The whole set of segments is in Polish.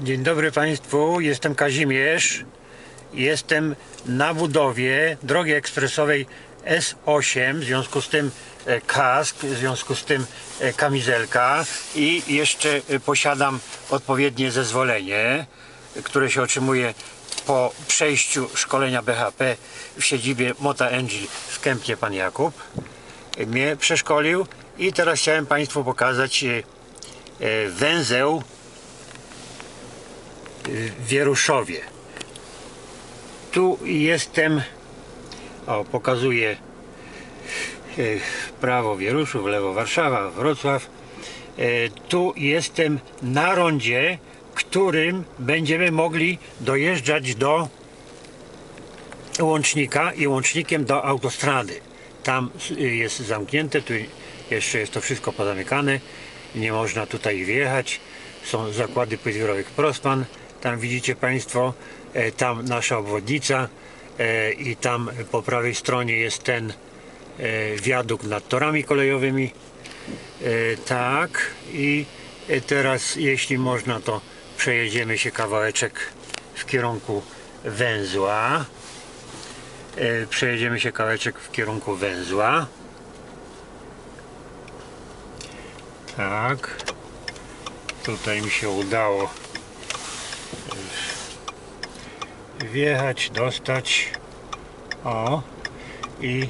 Dzień dobry Państwu, jestem Kazimierz. Jestem na budowie drogi ekspresowej S8, w związku z tym e, kask, w związku z tym e, kamizelka i jeszcze e, posiadam odpowiednie zezwolenie, które się otrzymuje po przejściu szkolenia BHP w siedzibie Mota Angel w Kępnie Pan Jakub. Mnie przeszkolił i teraz chciałem Państwu pokazać węzeł w Wieruszowie. Tu jestem, o pokazuję e, prawo Wieruszów, lewo Warszawa, Wrocław. E, Tu jestem na rondzie, którym będziemy mogli dojeżdżać do łącznika i łącznikiem do autostrady. Tam y, jest zamknięte, tu jeszcze jest to wszystko pozamykane, nie można tutaj wjechać. Są zakłady płyt wiorowych Prospan, tam widzicie Państwo, e, tam nasza obwodnica e, i tam po prawej stronie jest ten e, wiadukt nad torami kolejowymi. Tak, i teraz, jeśli można, to przejedziemy się kawałeczek w kierunku węzła. Przejedziemy się kawałeczek w kierunku węzła. Tak. Tutaj mi się udało e, wjechać, dostać. O. I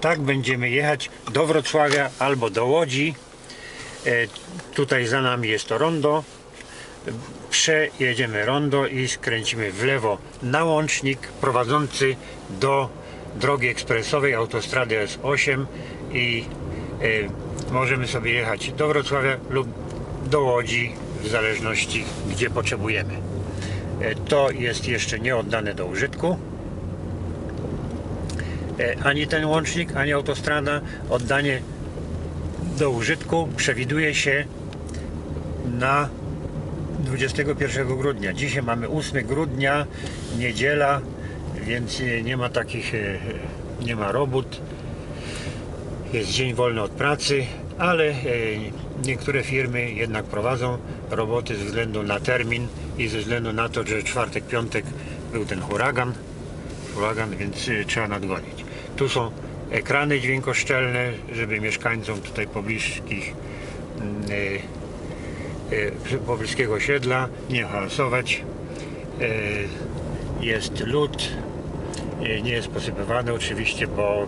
tak będziemy jechać do Wrocławia albo do Łodzi. E, Tutaj za nami jest to rondo. Przejedziemy rondo i skręcimy w lewo na łącznik prowadzący do drogi ekspresowej autostrady S8 i e, możemy sobie jechać do Wrocławia lub do Łodzi w zależności gdzie potrzebujemy. E, to jest jeszcze nie oddane do użytku. E, ani ten łącznik, ani autostrada oddanie do użytku przewiduje się na 21 grudnia. Dzisiaj mamy 8 grudnia, niedziela, więc nie ma takich, e, nie ma robót. Jest dzień wolny od pracy, ale niektóre firmy jednak prowadzą roboty ze względu na termin i ze względu na to, że czwartek, piątek był ten huragan, huragan, więc e, trzeba nadgonić. Tu są ekrany dźwiękoszczelne, żeby mieszkańcom tutaj pobliskich mm, e, e, pobliskiego osiedla nie hałasować. Jest lód, nie jest posypywany oczywiście, bo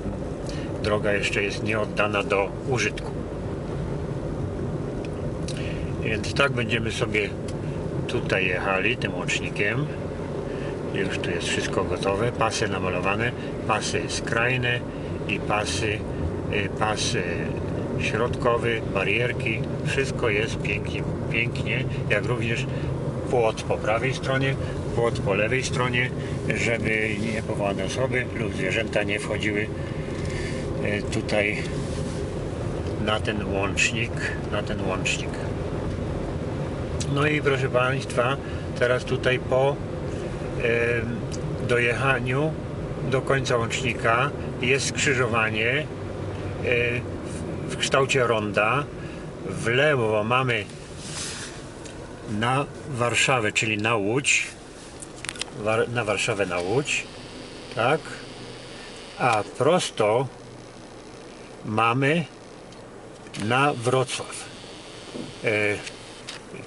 droga jeszcze jest nie oddana do użytku. Więc tak będziemy sobie tutaj jechali tym łącznikiem. Już tu jest wszystko gotowe, pasy namalowane, pasy skrajne i pasy, y, pas y, środkowy, barierki, wszystko jest pięknie, pięknie, jak również płot po prawej stronie, płot po lewej stronie, żeby niepowołane osoby lub zwierzęta nie wchodziły y, tutaj na ten łącznik, na ten łącznik. No i proszę Państwa, teraz tutaj po em, dojechaniu do końca łącznika jest skrzyżowanie e, w- kształcie ronda. W lewo mamy na Warszawę, czyli na Łódź. War- Na Warszawę, na Łódź. Tak. A prosto mamy na Wrocław. E,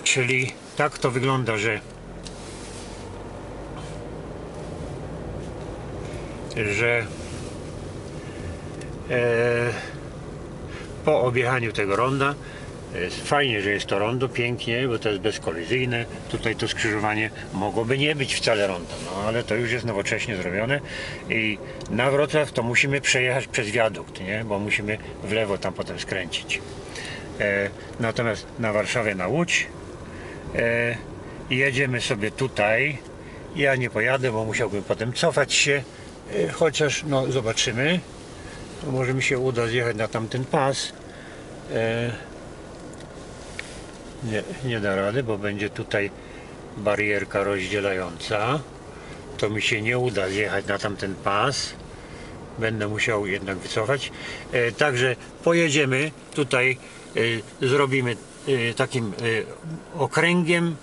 Czyli tak to wygląda, że że e, po objechaniu tego ronda jest fajnie, że jest to rondo, pięknie, bo to jest bezkolizyjne. Tutaj to skrzyżowanie mogłoby nie być wcale rondo, no ale to już jest nowocześnie zrobione i na Wrocław to musimy przejechać przez wiadukt, nie? bo musimy w lewo tam potem skręcić. E, natomiast na Warszawie na Łódź e, jedziemy sobie tutaj. Ja nie pojadę, bo musiałbym potem cofać się, e, chociaż no zobaczymy. Może mi się uda zjechać na tamten pas. E, nie, nie da rady, bo będzie tutaj barierka rozdzielająca. To mi się nie uda zjechać na tamten pas. Będę musiał jednak wycofać. Także pojedziemy tutaj, zrobimy takim e, okręgiem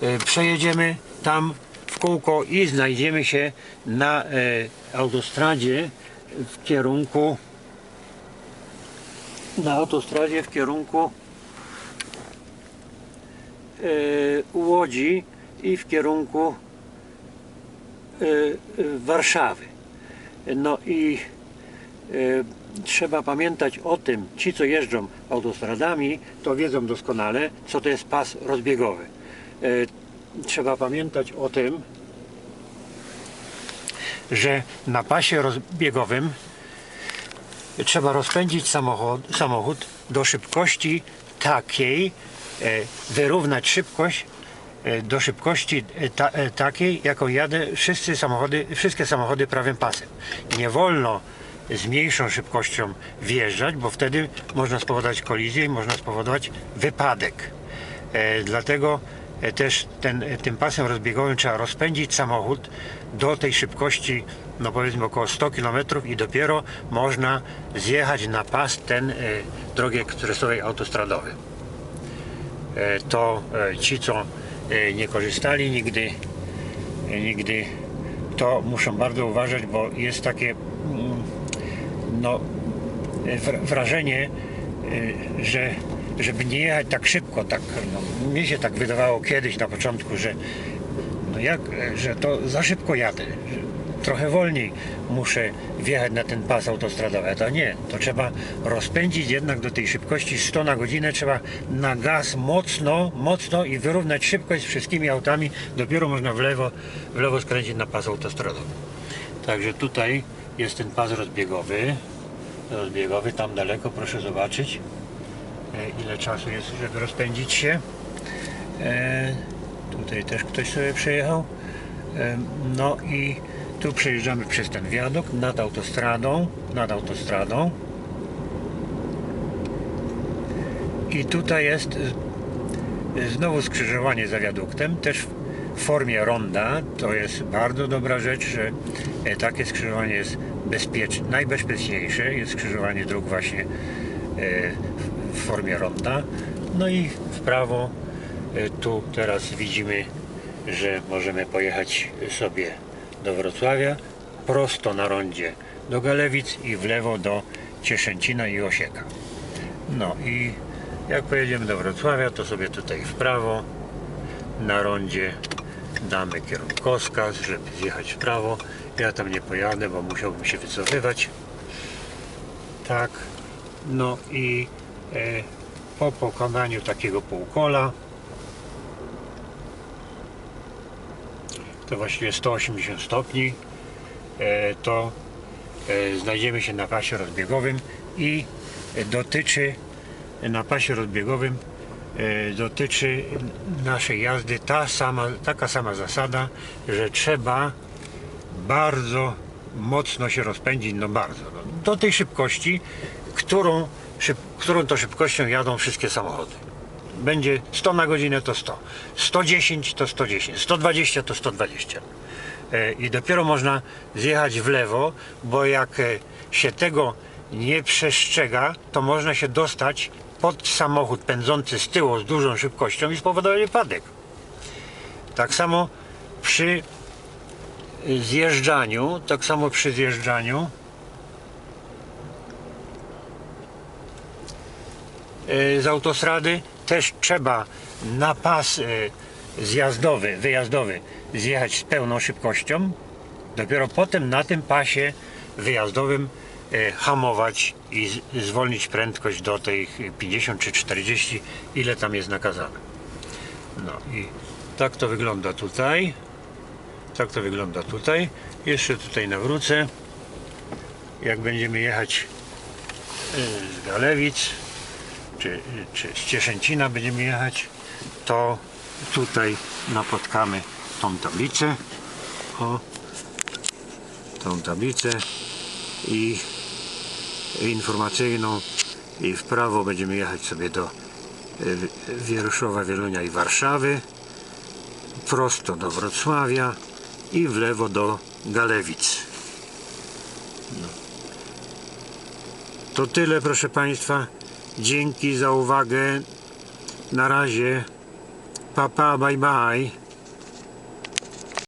e, przejedziemy tam w kółko i znajdziemy się na autostradzie w kierunku na autostradzie w kierunku Łodzi i w kierunku Warszawy. No i trzeba pamiętać o tym, ci co jeżdżą autostradami, to wiedzą doskonale, co to jest pas rozbiegowy. E, trzeba pamiętać o tym, że na pasie rozbiegowym trzeba rozpędzić samochód, samochód do szybkości takiej, e, wyrównać szybkość e, do szybkości e, ta, takiej, jaką jadę samochody, wszystkie samochody prawym pasem. Nie wolno z mniejszą szybkością wjeżdżać, bo wtedy można spowodować kolizję i można spowodować wypadek. E, dlatego e, też ten, e, tym pasem rozbiegowym trzeba rozpędzić samochód do tej szybkości, no powiedzmy około 100 km i dopiero można zjechać na pas ten drogi ekspresowej autostradowej. E, to ci, co nie korzystali nigdy, nigdy, to muszą bardzo uważać, bo jest takie mm, no, wra- wrażenie, e, że żeby nie jechać tak szybko, tak, no, mnie się tak wydawało kiedyś na początku, że no jak, że to za szybko jadę, trochę wolniej muszę wjechać na ten pas autostradowy, a to nie, to trzeba rozpędzić jednak do tej szybkości 100 na godzinę, trzeba na gaz mocno, mocno i wyrównać szybkość z wszystkimi autami, dopiero można w lewo, w lewo skręcić na pas autostradowy. Także tutaj jest ten pas rozbiegowy, rozbiegowy, tam daleko, proszę zobaczyć e, ile czasu jest, żeby rozpędzić się. E, tutaj też ktoś sobie przejechał. E, no i tu przejeżdżamy przez ten wiadukt nad autostradą, nad autostradą. I tutaj jest znowu skrzyżowanie za wiaduktem, też w formie ronda. To jest bardzo dobra rzecz, że takie skrzyżowanie jest bezpieczne, najbezpieczniejsze jest skrzyżowanie dróg właśnie e, w formie ronda. No i w prawo e, tu teraz widzimy, że możemy pojechać sobie do Wrocławia, prosto na rondzie do Galewic i w lewo do Cieszęcina i Osieka. No i jak pojedziemy do Wrocławia, to sobie tutaj w prawo na rondzie damy kierunkowskaz, żeby zjechać w prawo. Ja tam nie pojadę, bo musiałbym się wycofywać. Tak. No i e, po pokonaniu takiego półkola to właściwie 180 stopni e, to e, znajdziemy się na pasie rozbiegowym i dotyczy na pasie rozbiegowym e, dotyczy naszej jazdy ta sama, taka sama zasada, że trzeba bardzo mocno się rozpędzić, no bardzo, no, do tej szybkości, którą, szyb, którą to szybkością jadą wszystkie samochody. Będzie 100 na godzinę to 100, 110 to 110, 120 to 120. E, I dopiero można zjechać w lewo, bo jak e, się tego nie przestrzega, to można się dostać pod samochód pędzący z tyłu z dużą szybkością i spowodować wypadek. Tak samo przy zjeżdżaniu, tak samo przy zjeżdżaniu e, z autostrady też trzeba na pas e, zjazdowy, wyjazdowy zjechać z pełną szybkością. Dopiero potem na tym pasie wyjazdowym e, hamować i zwolnić prędkość do tych 50 czy 40, ile tam jest nakazane. No i tak to wygląda tutaj. Tak to wygląda tutaj. Jeszcze tutaj nawrócę. Jak będziemy jechać y, z Galewic, czy, czy z Cieszęcina będziemy jechać, to tutaj napotkamy tą tablicę. O, tą tablicę i informacyjną i w prawo będziemy jechać sobie do y, Wieruszowa, Wielunia i Warszawy prosto do Wrocławia i w lewo do Galewic. No. To tyle, proszę Państwa. Dzięki za uwagę. Na razie. Papa, bye bye.